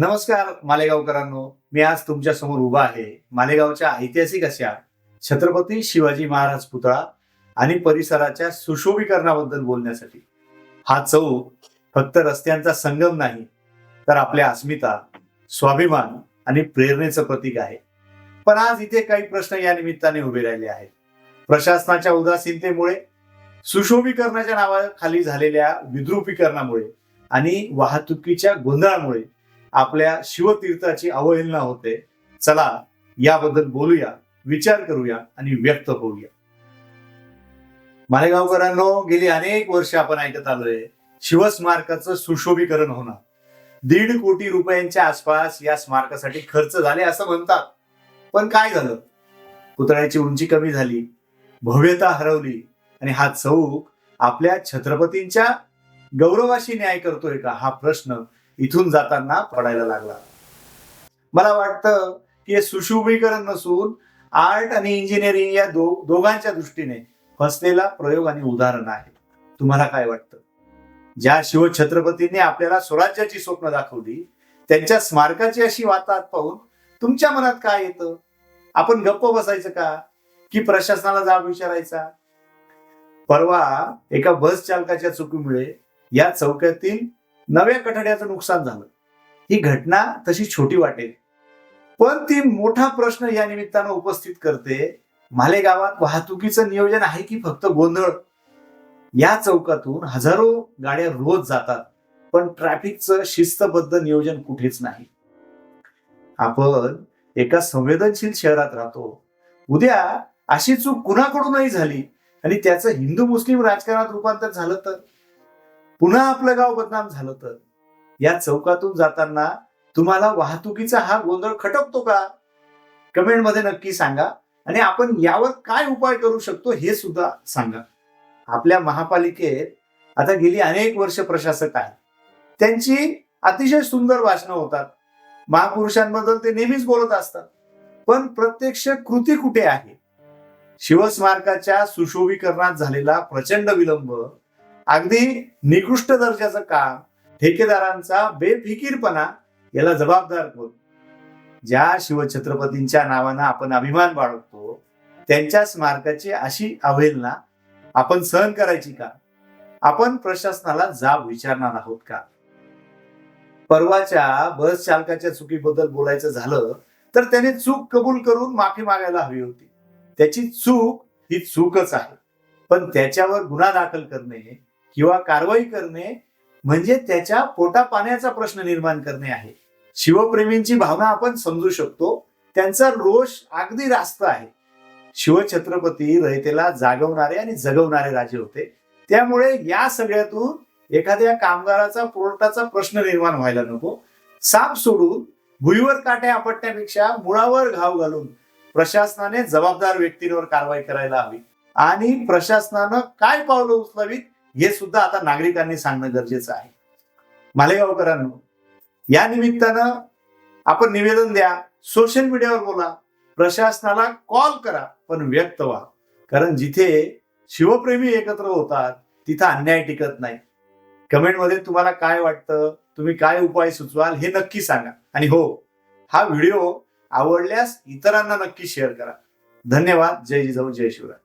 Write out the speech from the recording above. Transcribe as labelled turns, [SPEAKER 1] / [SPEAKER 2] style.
[SPEAKER 1] नमस्कार मालेगावकरांनो. मी आज तुमच्यासमोर उभा आहे. मालेगावच्या ऐतिहासिक अशा छत्रपती शिवाजी महाराज पुतळा आणि परिसराच्या सुशोभीकरणाबद्दल बोलण्यासाठी. हा चौक फक्त रस्त्यांचा संगम नाही तर आपल्या अस्मिता स्वाभिमान आणि प्रेरणेचं प्रतीक आहे. पण आज इथे काही प्रश्न या निमित्ताने उभे राहिले आहेत. प्रशासनाच्या उदासीनतेमुळे सुशोभीकरणाच्या नावाखाली झालेल्या विद्रुपीकरणामुळे आणि वाहतुकीच्या गोंधळामुळे आपल्या शिवतीर्थाची अवहेलना होते. चला याबद्दल बोलूया विचार करूया आणि व्यक्त होऊया. मालेगावकरांनो गेली अनेक वर्ष आपण ऐकत आलोय शिवस्मारकाचं सुशोभीकरण होणार. दीड कोटी रुपयांच्या आसपास या स्मारकासाठी खर्च झाले असं म्हणतात. पण काय झालं? पुतळ्याची उंची कमी झाली भव्यता हरवली आणि हा चौक आपल्या छत्रपतींच्या गौरवाशी न्याय करतोय का? हा प्रश्न इथून जाताना पडायला लागला. मला वाटतं की हे सुशोभीकरण नसून आर्ट आणि इंजिनिअरिंग या दो दोघांच्या दृष्टीने फसलेला प्रयोग आणि उदाहरण आहे. तुम्हाला काय वाटतं? ज्या शिवछत्रपतींनी आपल्याला स्वराज्याची स्वप्न दाखवली त्यांच्या स्मारकाची अशी वाताहत पाहून तुमच्या मनात काय येतं? आपण गप्प बसायचं का? की प्रशासनाला जाब विचारायचा? परवा एका बस चालकाच्या चुकीमुळे या चौक्यातील नव्या कठड्याचं नुकसान झालं. ही घटना तशी छोटी वाटेल. पण ती मोठा प्रश्न या निमित्तानं उपस्थित करते. मालेगावात वाहतुकीचं नियोजन आहे की फक्त गोंधळ? या चौकातून हजारो गाड्या रोज जातात पण ट्रॅफिकचं शिस्तबद्ध नियोजन कुठेच नाही. आपण एका संवेदनशील शहरात राहतो. उद्या अशी चूक कुणाकडूनही झाली आणि त्याचं हिंदू मुस्लिम राजकारणात रूपांतर झालं तर? पुन्हा आपलं गाव बदनाम झालं तर? या चौकातून जाताना तुम्हाला वाहतुकीचा हा गोंधळ खटकतो का? कमेंटमध्ये नक्की सांगा. आणि आपण यावर काय उपाय करू शकतो हे सुद्धा सांगा. आपल्या महापालिकेत आता गेली अनेक वर्ष प्रशासक आहेत. त्यांची अतिशय सुंदर भाषणं होतात. महापुरुषांबद्दल ते नेहमीच बोलत असतात. पण प्रत्यक्ष कृती कुठे आहे? शिवस्मारकाच्या सुशोभीकरणात झालेला प्रचंड विलंब अगदी निकृष्ट दर्जाचं काम ठेकेदारांचा बेफिकीरपणा याला जबाबदार कोण? ज्या शिवछत्रपतींच्या नावानं आपण अभिमान बाळगतो त्यांच्या स्मारकाची अशी अवहेलना आपण सहन करायची का? आपण प्रशासनाला जाब विचारणार आहोत का? परवाच्या बस चालकाच्या चुकीबद्दल बोलायचं झालं तर त्याने चूक कबूल करून माफी मागायला हवी होती. त्याची चूक ही चूकच आहे. पण त्याच्यावर गुन्हा दाखल करणे किंवा कारवाई करणे म्हणजे त्याच्या पोटा पाण्याचा प्रश्न निर्माण करणे आहे. शिवप्रेमींची भावना आपण समजू शकतो. त्यांचा रोष अगदी रास्त आहे. शिवछत्रपती रयतेला जागवणारे आणि जगवणारे राजे होते. त्यामुळे या सगळ्यातून एखाद्या कामगाराचा पोटाचा प्रश्न निर्माण व्हायला नको. साप सोडून भुईवर काट्या आपटण्यापेक्षा मुळावर घाव घालून प्रशासनाने जबाबदार व्यक्तींवर कारवाई करायला हवी. आणि प्रशासनानं काय पावलं उचलावीत? हे सुद्धा आता नागरिकांनी सांगणं गरजेचं आहे. मालेगावकरांनो या निमित्तानं आपण निवेदन द्या सोशल मीडियावर बोला प्रशासनाला कॉल करा पण व्यक्त व्हा. कारण जिथे शिवप्रेमी एकत्र होतात तिथं अन्याय टिकत नाही. कमेंटमध्ये तुम्हाला काय वाटतं तुम्ही काय उपाय सुचवाल हे नक्की सांगा. आणि हो हा व्हिडिओ आवडल्यास इतरांना नक्की शेअर करा. धन्यवाद जय जिजाऊ जय शिवराय.